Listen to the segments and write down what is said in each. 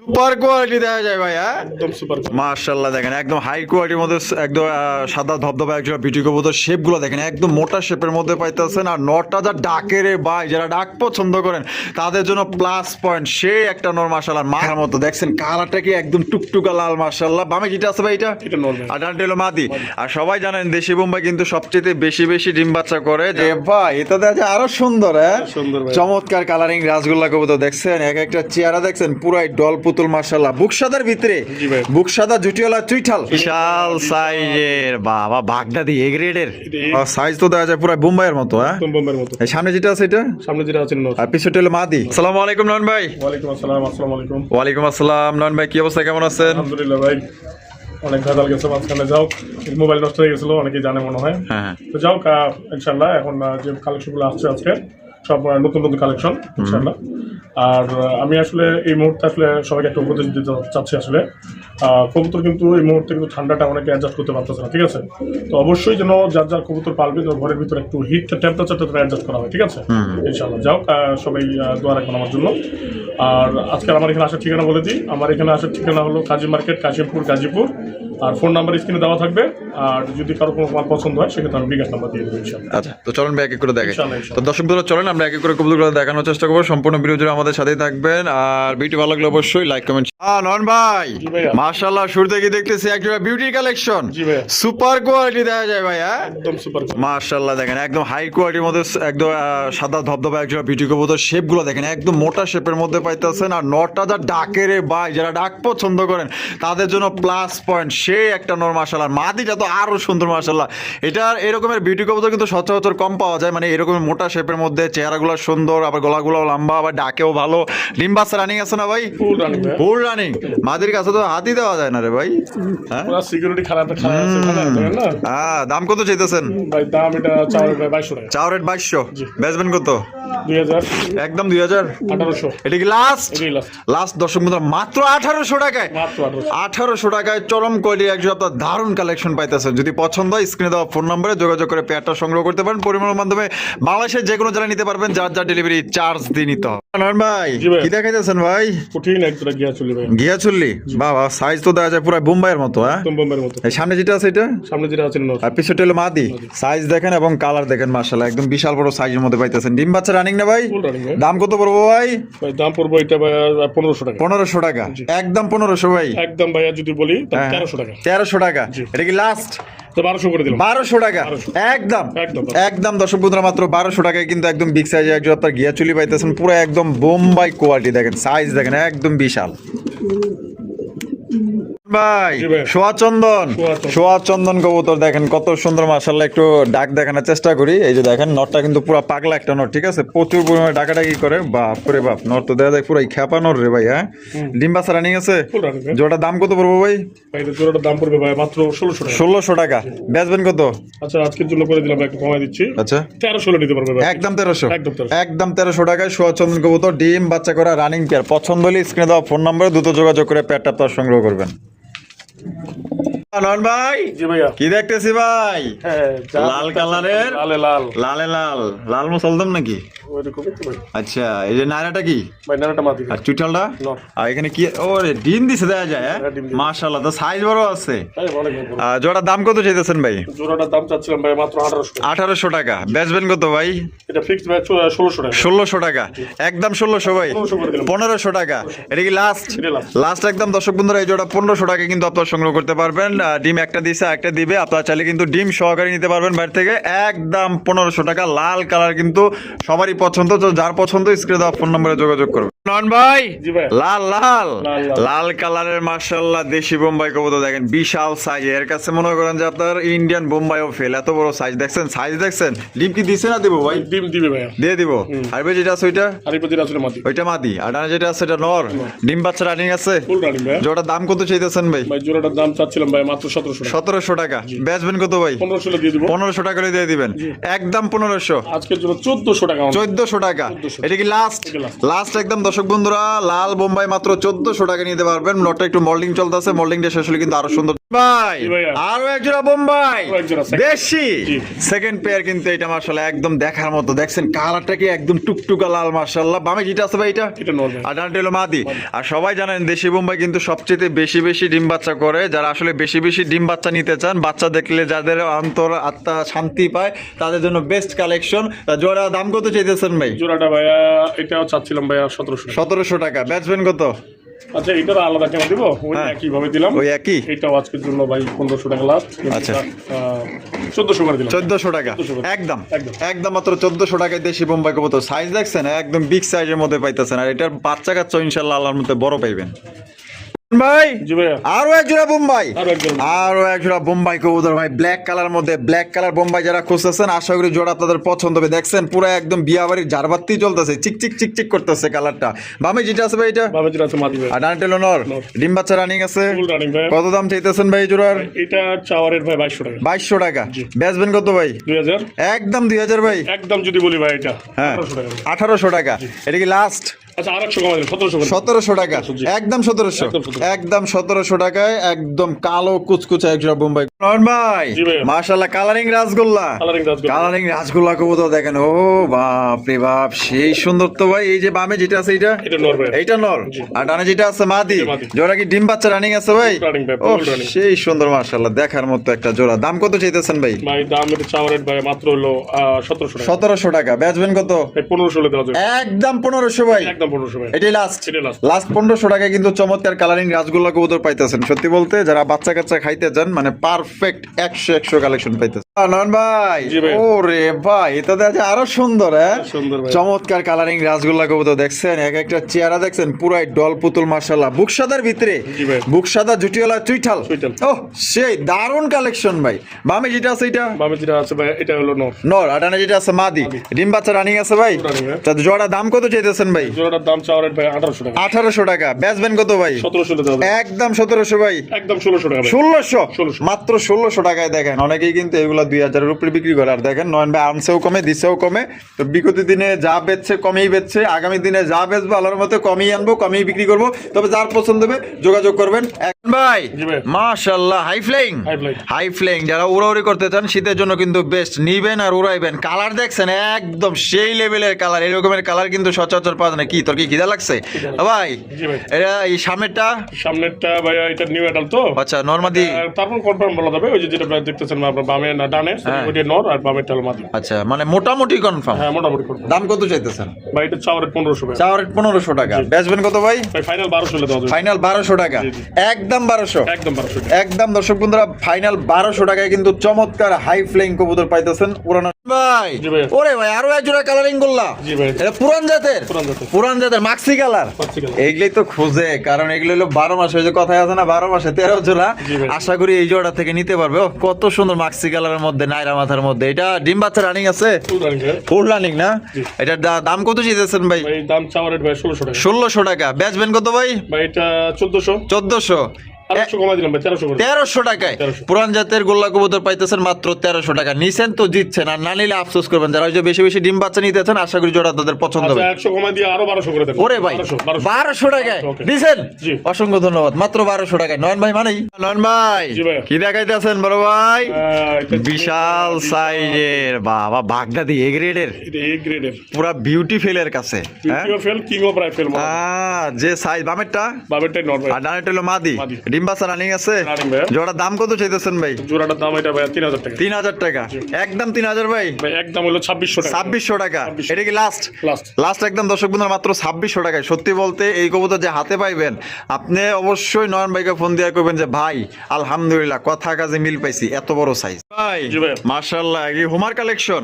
Super quality দেখা যায় ভাই হ্যাঁ? একদম সুপার মার্শাল্লাহ দেখেন একদম হাই কোয়ালিটির মধ্যে একদম সাদা ধবধবা একজন বিউটি কবুতর শেপগুলো দেখেন একদম মোটা শেপের মধ্যে পাইতেছেন। আর নটটা যা ডাকে রে ভাই যারা ডাক পছন্দ করেন তাদের জন্য প্লাস পয়েন্ট সে একটা নর মার্শাল্লাহ মাথার মতো দেখছেন কালারটা কি একদম টুকটুকা লাল মার্শাল্লাহ বামে যেটা আছে ভাই এটা? আর ডানটা হলো মাদি। আর সবাই জানেন দেশি বোম্বাই কিন্তু সবচেয়ে বেশি বেশি ডিম বাচ্চা করে। যে ভাই এটা দেখা যায় আরও সুন্দর হ্যাঁ? সুন্দর চমৎকার কালারিং রাসগোল্লা কবুতর দেখছেন? এক একটা চেহারা দেখছেন পুরাই ডল পুতুল মার্শাল্লাহ বুকসাদার ভিতরে। বুকসাদা জুটিওয়ালা চুইঠাল। বিশাল সাইজের বাবা বাগদা দিয়ে এ গ্রেডের সাইজ তো দেখা যায় পুরো বোম্বাইয়ের মতো হ্যাঁ? বোম্বের মতো। এই সামনে যেটা আছে এটা? সামনে যেটা আছে আর পিছনে হলো মাদি। আসসালামু আলাইকুম নন ভাই। ওয়ালাইকুম আসসালাম আসসালামু আলাইকুম। ওয়ালাইকুম আসসালাম নন ভাই কি অবস্থা কেমন আছেন? আলহামদুলিল্লাহ ভাই অনেক ভেজাল গেছে মাঝখানে যাও। মোবাইল নষ্ট হয়ে গেছিল অনেকেই জানে মনে হয়। হ্যাঁ হ্যাঁ। তো যাও ইনশাল্লাহ এখন যে কালেকশনগুলো আসছে আজকে সব নতুন নতুন কালেকশন ইনশাল্লাহ আর আমি আসলে এই মুহূর্তে আসলে সবাইকে একটা উপদেশ দিতে চাচ্ছি আসলে। কবুতর কিন্তু এই মুহূর্তে কিন্তু ঠান্ডাটা অনেকে অ্যাডজাস্ট করতে পারতেছে না ঠিক আছে? তো অবশ্যই যেন যার যার কবুতর পালবে যেন ঘরের ভিতরে একটু হিট টেম্পারেচারটা তারা অ্যাডজাস্ট করা হয় ঠিক আছে? ইনশাল্লাহ যাও সবাই দোয়া রাখবেন আমার জন্য। আর আজকে আমার এখানে আসার ঠিকানা বলে দিই। আমার এখানে আসার ঠিকানা হলো কাজী মার্কেট কাশিমপুর গাজীপুর। আর ফোন নাম্বার স্ক্রিনে দেওয়া থাকবে। আর যদি কারও কোনো মাল পছন্দ হয় সেক্ষেত্রে আমি বিকাশ নাম্বার দিয়ে দেবো ইনশাল্লাহ আচ্ছা তো চলুন ভাই এক এক করে দেখে ইনশাল্লাহ, তো দর্শক বন্ধুরা চলেন আমরা এক এক করে কবুতরগুলো দেখানোর চেষ্টা করব। সম্পূর্ণ ভিডিও জুড়ে আমাদের সাথেই থাকবেন। আর ভিডিও ভালো লাগলে অবশ্যই লাইক কমেন্ট নন ভাই। মাশাআল্লাহ দেখতেছি একটা বিউটি কালেকশন সুপার কোয়ালিটি দেখা যায় ভাই হ্যাঁ একদম সুপার মাশাআল্লাহ দেখেন একদম হাই কোয়ালিটির মধ্যে একদম সাদা ধবধবা বিউটি কবুতর শেপগুলো দেখেন একদম মোটা শেপের মধ্যে পাইতেছেন। আর নটটা যা ডাকে রে ভাই যারা ডাক পছন্দ করেন তাদের জন্য প্লাস পয়েন্ট সে একটা নর মাশাআল্লাহ মাদিটা তো আরও সুন্দর মাশাআল্লাহ। এটার এরকমের বিউটি কবুতর কিন্তু সচরাচর কম পাওয়া যায় মানে এরকম মোটা শেপের মধ্যে চেহারাগুলো সুন্দর আবার গলাগুলো লম্বা আবার ডাকেও ভালো। ডিম্বাস রানিং আছে না ভাই? ফুল রানিং ফুল রানিং মাদির কাছে তো হাতই দেওয়া যায় না রে ভাই। হ্যাঁ? পুরো সিকিউরিটি খারাপ খারাপ আছে খারাপ আছে, না? আহ, দাম কত চাইতেছেন? ভাই দাম এটা চার টাকা। রেট বেচবেন কত? দুই হাজার। একদম দুই হাজার? আঠারোশো। এটা কি লাস্ট লাস্ট দর্শক মাত্র আঠারোশো টাকায়। মাত্র আঠারোশো। আঠারোশো টাকায় চরম কোয়ালিটি একজন আপনার দারুণ কালেকশন পাইতেছেন। যদি পছন্দ হয় স্ক্রিনে দেওয়া ফোন নম্বরে যোগাযোগ করে পেয়ারটা সংগ্রহ করতে পারেন। পরিমাণের মাধ্যমে বাংলাদেশের যে কোনো জেলায় নিতে পারবেন যার যার ডেলিভারি চার্জ দিয়ে নিতে হবে। ভাই। কি দেখাইতেছেন ভাই? কঠিন একজোড়া গিয়া চলি ভাই। গিয়া চললি? বাবা সাইজ তো দেখা যায় পুরো বোম্বাইয়ের মতো হ্যাঁ? মতো। সামনে যেটা আছে এটা? সামনে যেটা আছে নর আর পিছনে হলো মাদি। সাইজ দেখেন এবং কালার দেখেন মার্শাল্লাহ একদম বিশাল বড় সাইজের মধ্যে পাইতেছেন। ডিম বাচ্চা রানিং না ভাই? দাম কত পড়ব ভাই? ভাই দাম পড়ব এটা ভাই পনেরোশো টাকা। পনেরোশো টাকা। একদম পনেরোশো ভাই। একদম ভাইয়া যদি বলি তাহলে হ্যাঁ। তেরোশো টাকা। তেরোশো টাকা। এটা কি লাস্ট বারোশো করে দিলাম। বারোশো টাকা। একদম। একদম। একদম দর্শক বন্ধুরা মাত্র বারোশো টাকায় কিন্তু একদম বিগ সাইজে একজন আপনার গিয়া চুলি পাইতেছেন। পুরো একদম বোম্বাই কোয়ালিটি দেখেন সাইজ দেখেন একদম বিশাল। ভাই জি ভাই। সোয়া চন্দন সোয়া চন্দন। কবুতর দেখেন কত সুন্দর মার্শাল্লাহ একটু ডাক দেখানোর চেষ্টা করি। এই যে দেখেন নটটা কিন্তু পুরো পাগলা একটা নট ঠিক আছে? প্রচুর পরিমাণে ডাকাডাকি করে। বাপ রে বাপ নট তো দেখা যায় পুরো খেপা নট রে ভাই হ্যাঁ? ডিম্বা রানিং আছে? ফুল রানিং দাম কত পড়ব ভাই? এটা দাম পড়বে ভাই মাত্র ষোলোশো টাকা। ষোলোশো টাকা। বেচবেন কত? আচ্ছা আজকের জন্য করে দিলাম একটু কমাই দিচ্ছি। আচ্ছা। তেরোশো নিতে পারবে একদম তেরোশো। একদম 1300 একদম তেরোশো টাকায় সোয়া চন্দন কবুতর ডিম বাচ্চা করা রানিং পেয়ার পছন্দ হলে স্ক্রিনে দেওয়া ফোন নম্বরে দ্রুত যোগাযোগ করে পেয়ারটা আপনার সংগ্রহ করবেন। Thank you. নন ভাই? কি দেখতেছি ভাই? লাল কালারের? লালে লাল। লালে লাল। লাল মুসলদম নাকি? ওইরকমই তো ভাই। আচ্ছা এই যে নায়রাটা কি? ভাই নানাটা মাতি আর চুটালটা আর এখানে কি? ও ডিম দিছে দেওয়া যায় ডিম দিছে। মাশাল্লাহ তো সাইজ বড় আছে। ভাই অনেক বড়। আর জোড়ার দাম কত চাইতেছেন ভাই? জোড়াটার দাম চাচ্ছিলাম ভাই মাত্র আঠারোশো। টাকা। বেচবেন কত ভাই? এটা ফিক্সড ভাই ষোলোশো টাকা। ষোলোশো টাকা। একদম ষোলোশো ভাই। 1500 করে দিলাম। পনেরোশো টাকা। এটা কি লাস্ট লাস্ট একদম দর্শক বন্ধুরা এই জোড়া পনেরোশো টাকা কিন্তু আপনার সংগ্রহ করতে পারবেন। ডিম একটা দিছে একটা দিবে। আপনারা চাইলে কিন্তু ডিম সহকারে নিতে পারবেন বাইরে থেকে। একদম পনেরোশো টাকা লাল কালার কিন্তু সবারই পছন্দ। তো যার পছন্দ, স্ক্রিনে দেওয়া ফোন নম্বরে যোগাযোগ করবে নন ভাই? লাল লাল। লাল, কালারের মার্শাল্লাহ দেশি বোম্বাই কবুতর দেখেন বিশাল সাইজ এর কাছে মনে করেন যে আপনার ইন্ডিয়ান বোম্বাইও ফেল এত বড় সাইজ দেখছেন সাইজ দেখছেন? ডিম কি দিছে না দেবো ভাই? ডিম দিবে ভাইয়া। দিয়ে দিব। আর ভাই যেটা আছে ওইটা? আর প্রতি আসলে মাতি ওইটা মাদি আর ডানে যেটা আছে এটা নর। ডিম বাচ্চা রানিং আছে? ফুল রানিং ভাইয়া। জোড়ার দাম কত চাইতেছেন ভাই? ভাই জোড়াটার দাম চাচ্ছিলাম ভাই মাত্র সতেরোশো টাকা। সতেরোশো টাকা। বেচবেন কত ভাই? পনেরোশো দিয়ে দিব। পনেরোশো টাকা করে দিয়ে দিবেন। একদম পনেরোশো। আজকের জন্য চোদ্দশো টাকা আমার। চোদ্দশো টাকা। এটা কি লাস্ট লাস্ট একদম দর্শক বন্ধুরা, লাল বোম্বাই মাত্র চোদ্দশো টাকা নিতে পারবেন। নটটা একটু মোল্ডিং চলতেছে মোল্ডিংটা শেষ হলে কিন্তু আরও সুন্দর ভাই আরও এক জোড়া বোম্বাই জি। সেকেন্ড পেয়ার কিন্তু এটা মার্শাল্লাহ একদম দেখার মতো। দেখছেন কালারটা কি একদম টুকটুকা লাল মার্শাল্লাহ বামে যেটা আছে ভাই এটা? এটা আর ডানটা হলো মাদি। আর সবাই জানেন দেশি বোম্বাই কিন্তু সবচেয়ে বেশি বেশি ডিম বাচ্চা করে। যারা আসলে বেশি বেশি ডিম বাচ্চা নিতে চান বাচ্চা দেখলে যাদের অন্তর আত্মা শান্তি পায় তাদের জন্য বেস্ট কালেকশন জোড়া দাম কত চাইতেছেন ভাই? জোড়াটা ভাইয়া এটাও চাচ্ছিলাম ভাইয়া সতেরোশো সতেরোশো টাকা। ব্যাটসম্যান কত? আচ্ছা এটার আলাদা কেন দিব। ওই। একই ভাবে দিলাম। ওই একই? এটাও আজকের জন্য ভাই টাকা লাস্ট আচ্ছা। করে দিলাম। টাকা? 1400 টাকা। একদম। মাত্র টাকায় দেশি বোম্বাই কবুতর। সাইজ দেখছেন? একদম বিগ সাইজের মধ্যে পাইতেছেন। আর এটার বাচ্চা কাচ্চা ইনশাল্লাহ আল্লাহর মধ্যে বড় পাইবেন। ভাই আরও এক জোড়া বোম্বাই। আরও এক জোড়া। বোম্বাই কবুতর ভাই ব্ল্যাক কালার মধ্যে ব্ল্যাক কালার বোম্বাই যারা খুঁজতেছেন আশা করি জোড়া আপনাদের পছন্দ হবে। দেখছেন পুরো একদম বিয়া বাড়ির ঝাড়বাতি চলতেছে চিক চিক চিক চিক করতেছে কালারটা বামে যেটা আছে ভাই এটা? ভাবে যেটা আছে মাদি ভাই। আর ডানটেলো নর নর। ডিম বাচ্চা রানিং আছে। ফুল রানিং ভাই। কত দাম চাইতেছেন ভাই জোড়ার? এটা চাওয়ারের ভাই বাইশশো টাকা। বাইশশো টাকা। বেচবেন কত ভাই? দুই হাজার। একদম দুই হাজার ভাই। একদম যদি বলি ভাই এটা হ্যাঁ। আঠারোশো টাকা। আঠারোশো টাকা। এটা কি লাস্ট আর একশো কমাই দিন সতেরোশো টাকা। একদম সতেরোশো। একদম সতেরোশো। টাকায় একদম কালো কুচকুচে একজোড়া বোম্বাই। নয়ন ভাই মাশাল্লাহ কালারিং রাসগোল্লা। কালারিং রাসগোল্লা। কবুতর দেখেন। ও বাপ রে বাপ সেই সুন্দর তো ভাই এই যে বামে যেটা আছে এটা? এইটা নর। আর ডানে যেটা আছে মাদি। জোড়া কি ডিম বাচ্চা রানিং আছে ভাই? ও সেই সুন্দর মাশাল্লাহ দেখার মতো একটা জোড়া। দাম কত চাইতেছেন ভাই? ভাই দাম এটা চাওয়ারের ভাই মাত্র হলো সতেরোশো টাকা। সতেরোশো টাকা। বেচবেন কত? পনেরোশো একদম পনেরোশো ভাই। একদম পনেরোশো ভাই। এটাই লাস্ট লাস্ট পনেরোশো টাকায় কিন্তু চমৎকার কালারিং কবুতর পাইতেছেন। সত্যি বলতে যারা বাচ্চা কাচ্চা খাইতে যান মানে পারফেক্ট একশো একশো কালেকশন পাইতেছেন। আহ, ভাই জি ভাই। ও রে ভাই এটা দেখা আরও সুন্দর হ্যাঁ? চমৎকার কালারিং রাসগোল্লা কবুতর দেখছেন এক একটা চেহারা দেখছেন পুরাই ডল পুতুল মার্শাল্লাহ বুকসাদার ভিতরে বুকসাদা জুটিওয়ালা চুইঠাল। চুইঠাল। ও সেই দারুণ কালেকশন ভাই। বামে যেটা আছে এটা? বামে যেটা আছে ভাই এটা হলো নর। নর আটানে যেটা আছে মাদি। ডিম বাচ্চা রানিং আছে ভাই? হ্যাঁ। তা জোড়া দাম কত চাইতেছেন ভাই? জোড়াটার দাম চাওয়ারের ভাই আঠারোশো টাকা। বেচবেন কত ভাই? একদম সতেরোশো ভাই। একদম ষোলোশো টাকা ষোলোশো? 1600 মাত্র ষোলোশো টাকায় দেখেন অনেকেই কিন্তু এগুলো দুই হাজারের উপরে বিক্রি করে। আর দেখেন নয়ন ভাই আনছেও কমে দিছেও কমে। তো বিগত দিনে যা বেচছে কমেই বেচছে। আগামী দিনে যা বেচবো আল্লাহর মতো কমেই আনব কমেই বিক্রি করব। তবে যার পছন্দ হবে যোগাযোগ করবেন। এখন ভাই হাই ফ্লাইং হাই ফ্লাইং যারা উড়াউড়ি করতে চান শীতের জন্য কিন্তু বেস্ট নিবেন আর উড়াইবেন। কালার দেখছেন একদম সেই লেভেলের কালার এরকমের কালার কিন্তু সচরাচর পাওয়া যায় কি তোর কি খিদা লাগছে? ভাই এটা এই সামনেরটা? সামনেরটা ভাই এটা নিউ তো। আচ্ছা নর্মাদি তারপর কনফার্ম বলা যাবে ওই যে যেটা দেখতেছেন আপনার বামে না ডানে হ্যাঁ। নর আর বামেরটা হলো মাদি আচ্ছা মানে মোটামুটি কনফার্ম হ্যাঁ মোটামুটি করব দাম কত চাইতেছেন? ভাই এটা চাওয়ারের পনেরোশো ভাই। চাওয়ার পনেরোশো টাকা। বেচবেন কত ভাই? ভাই ফাইনাল বারোশো হলে দেওয়া যাবে। ফাইনাল বারোশো টাকা। জি, জি। একদম বারোশো। একদম বারোশো একদম দর্শক বন্ধুরা ফাইনাল বারোশো টাকায় কিন্তু চমৎকার হাই ফ্লেইং কবুতর পাইতেছেন পুরানো ভাই ওরে ভাই আরও এক জোড়া কালারিং করলা এটা পুরান জাতের? পুরান জাতের। মাক্সি কালার মাক্সি এইগুলোই তো খুঁজে কারণ এগুলো হলো বারো মাস যে কথায় আছে না বারো মাসে তেরো জোড়া। আশা করি এই জোড়া থেকে নিতে পারবে। ও, কত সুন্দর মাক্সি কালারের মধ্যে নাইরা মাথার মধ্যে। এটা ডিম বাচ্চা রানিং আছে? ফুল রানিং রানিং না? এটার দাম কত চেয়েছেন ভাই? ভাই দাম ভাই ষোলোশো টাকা। ষোলোশো টাকা। বেচবেন কত ভাই? ভাই এটা চোদ্দশো। চোদ্দশো। আর একশো কমাই দিলাম ভাই তেরোশো টাকায়। পুরান জাতের গোল্লা কবুতর পাইতেছেন মাত্র তেরোশো টাকা। নিছেন তো জিতছেন আর না নিলে আফসোস করবেন। যারা ওই যে বেশি বেশি ডিম বাচ্চা নিতেছেন আশা করি জোড়া তাদের পছন্দ হবে। একশো কমাই দিয়ে আরও বারোশো করে দেবো। ওরে ভাই বারোশো বারোশো। বারোশো টাকায়। দিছেন অসংখ্য ধন্যবাদ। মাত্র বারোশো টাকায়। নয়ন ভাই মানেই? নয়ন ভাই কি দেখাইতেছেন বড় ভাই? বিশাল সাইজের বাবা এ গ্রেডের পুরা বিউটি ফেলের কাছে হ্যাঁ? যে সাইজ বামেরটা? বাবেরটাই আর ডানেরটা হলো মাদি। মাদি। ডিম বাচ্চা রানিং আছে? জোড়া দাম কত চাইতেছেন ভাই? জোড়াটার দাম এটা ভাই তিন হাজার টাকা। তিন হাজার টাকা। একদম তিন হাজার ভাই? ভাই একদম হলো ছাব্বিশশো টাকা। ছাব্বিশশো টাকা। এটা কি লাস্ট লাস্ট একদম দর্শক বন্ধুরা মাত্র ছাব্বিশশো টাকায়। সত্যি বলতে এই কবুতর যে হাতে পাইবেন আপনি অবশ্যই নয়ন ভাইকে ফোন দিয়ে করবেন যে ভাই আলহামদুলিল্লাহ কথা কাজে মিল পাইছি এত বড় সাইজ ভাই মার্শাল্লাহ এই হোমার কালেকশন।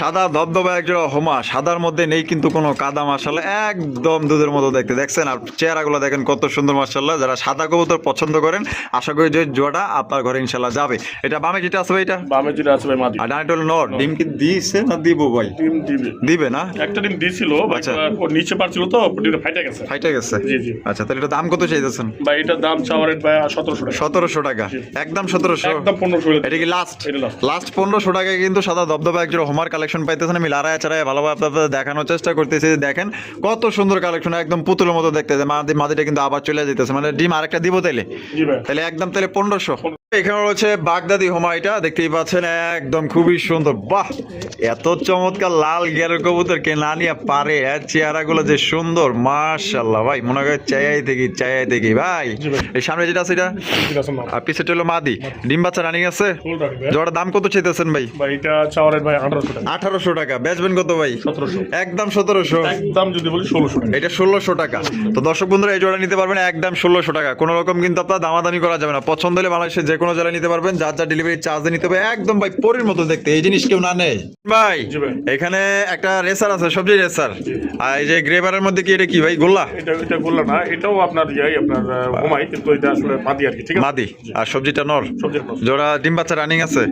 সাদা ধবধবা একজোড়া হোমা সাদার মধ্যে নেই কিন্তু কোনো কাদা মার্শাল্লাহ একদম দুধের মতো দেখতে। দেখছেন আর চেহারাগুলো দেখেন কত সুন্দর মার্শাল্লাহ যারা সাদা কবুতর পছন্দ করেন আশা করি যে জোড়া আপনার ঘরে ইনশাল্লাহ যাবে। এটা বামে যেটা ভাই এটা? বামে যেটা ভাই মাদি আর ডানটা হলো নর। ডিম কি দিয়েছে না দিব ভাই? ডিম দিবে। দিবে না? একটা ডিম দিয়েছিল ভাই, আচ্ছা। ও নিচে পারছিল তো ডিমটা ফাইটে গেছে। ফাইটে গেছে? জি জি। আচ্ছা তাহলে এটা দাম কত চাইতেছেন? ভাই এটার দাম চাওয়ারের ভাই সতেরোশো টাকা। সতেরোশো টাকা। একদম সতেরোশো। একদম পনেরোশো হলে এটা কি লাস্ট এটা লাস্ট পনেরোশো টাকায় কিন্তু সাদা দবদবা একজোড়া হোমার কালেকশন পাইতেছেন। আমি লারায় চারায় ভালোভাবে আপনাদের দেখানোর চেষ্টা করতেছি। দেখেন কত সুন্দর কালেকশন একদম পুতুলের মতো দেখতে মাদি মাদিটা কিন্তু আবার চলে যেতেছে মানে ডিম আরেকটা দিব তাইলে? তাহলে একদম তাহলে পনেরোশো। এখানে রয়েছে বাগদাদি হোমা এটা দেখতেই পাচ্ছেন একদম খুবই সুন্দর। বাহ এত চমৎকার লাল গিয়ারের কবুতর কে না নিয়ে পারে এর চেহারাগুলো যে সুন্দর মাশাল্লাহ ভাই মনে করে চাইয়াই দেখি চাইয়াই দেখি ভাই। এই সামনে যেটা আছে এটা? আর পিছেটা হলো মাদি। ডিম বাচ্চা রানিং আছে? জোড়া দাম কত চাইতেছেন ভাই? ভাই এটা চাওয়ারের ভাই আঠারোশো টাকা। আঠারোশো টাকা বেচবেন কত ভাই? সতেরোশো। একদম সতেরোশো। একদম যদি বলি ষোলোশো এটা ষোলোশো টাকা। তো দর্শক বন্ধুরা এই জোড়া নিতে পারবেন একদম ষোলোশো টাকা। কোনো রকম কিন্তু আপনার দামাদামি করা যাবে না। পছন্দ হলে বাংলাদেশের যে কোনো জেলায় নিতে পারবেন যার যার ডেলিভারি চার্জ নিতে হবে একদম ভাই পরির মতো দেখতে এই জিনিস কেউ না নেই ভাই এখানে একটা রেসার আছে সবজি রেসার আর এই যে গ্রেভারের মধ্যে কি এটা কি ভাই গোল্লা? এটা এটা বললাম না এটাও আপনার ইয়াই আপনার ঘুমাই কিন্তু এটা আসলে মাদি আর কি ঠিক আছে? মাদি আর সবজিটা নর। জোড়া ডিম বাচ্চা রানিং আছে।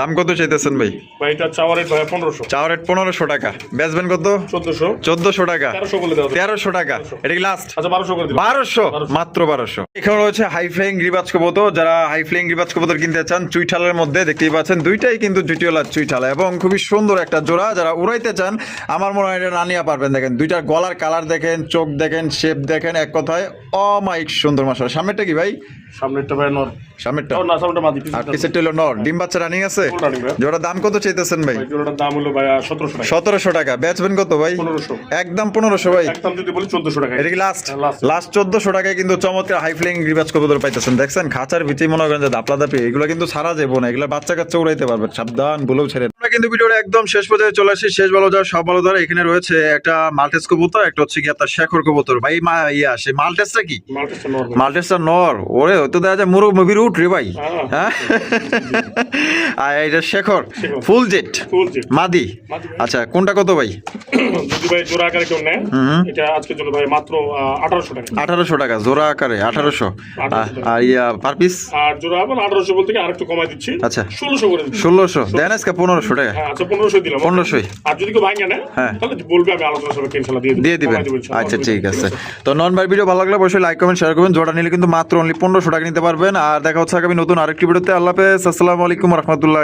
দাম কত চাইতেছেন ভাই? ভাই এটা চাওয়ারের ভাই পনেরোশো। চাওয়ার রেট পনেরোশো টাকা। বেচবেন কত? চোদ্দশো। চোদ্দশো টাকা। তেরোশো বলে দেওয়া যাবে। তেরোশো টাকা। এটা কি লাস্ট আচ্ছা বারোশো করে দিলাম। বারোশো? মাত্র বারোশো। এখানে রয়েছে হাই ফ্লাইং গ্রিবাজ কবুতর। যারা হাই ফ্লাইং গ্রিবাজ কবুতর কিনতে চান চুইঠালের মধ্যে দেখতেই পাচ্ছেন দুইটাই কিন্তু জুটিওলা চুইঠাল এবং খুবই সুন্দর একটা জোড়া। যারা উড়াইতে চান আমার মনে হয় এটা নানিয়া পারবেন। দেখেন দুইটার গলার কালার দেখেন চোখ দেখেন শেপ দেখেন এক কথায় অমাইক সুন্দর মশলা সামনেরটা কি ভাই? সামনেরটা ভাই নর। সামনেরটা? না সামনেটা মাদি আর পিছেরটা হলো নর। ডিম বাচ্চা রানিং আছে? ফুল রানিং ভাই জোড়া দাম কত চাইতেছেন ভাই? ভাই দাম হলো ভাই সতেরোশো টাকা। সতেরোশো টাকা। বেচবেন কত ভাই? একদম ভাই। একদম যদি বলি চোদ্দশো টাকা এটা কি লাস্ট হ্যাঁ, লাস্ট টাকায় কিন্তু চমৎকার হাই ফ্লাইং রিবাজ কবুতর পাইতেছেন। দেখছেন খাঁচার ভিতরে মনে করেন দাপলা দাপি, এগুলো কিন্তু সারা যাব না এগুলো বাচ্চা কাচ্চা উড়াইতে পারবে। সাবধান বলেও ছেড়ে কিন্তু ভিডিওর একদম শেষ পর্যায়ে চলে আসি। শেষ ভালো যাওয়ার সব ভালো ধরে। এখানে রয়েছে একটা মাল্টেস কবুতর একটা হচ্ছে কি আপনার শেখর কবুতর। ভাই মা ইয়া সে মাল্টেসটা কি? মাল্টিসটা নর ওরে তো দেখা যায় মুরগ মুভির উঠ রে ভাই। হ্যাঁ। হ্যাঁ। আর এটা শেখর। ফুল জেট। মাদি। আচ্ছা কোনটা কত ভাই? যদি ভাই জোড়া আকারে কেউ নেয় এটা আজকের জন্য ভাই মাত্র আঠারোশো টাকা। আঠারোশো টাকা জোড়া আকারে আঠারোশো। 1800 আর ইয়া পার পিস? আর জোড়া আবার আঠারোশো বলতে আর একটু কমাই দিচ্ছি। আচ্ছা। ষোলোশো করে দিচ্ছি। ষোলোশো। দেন আজকে পনেরোশো টাকা হ্যাঁ আচ্ছা পনেরোশো দিলাম পনেরোশোই। আর যদি কেউ ভাঙে নেয় হ্যাঁ। তাহলে বলবে আমি আলোচনা সবাইকে ইনশাল্লাহ দিয়ে দিয়ে দিবেন। আচ্ছা ঠিক আছে। তো নন ভাই ভিডিও ভালো লাগলে অবশ্যই লাইক কমেন্ট শেয়ার করবেন। জোড়া নিলে কিন্তু মাত্র অনলি পনেরোশো টাকা নিতে পারবেন। আর দেখা হচ্ছে আগামী নতুন আরেকটি ভিডিওতে। আল্লাহ হাফেজ। আসসালামু আলাইকুম রহমতুল্লাহ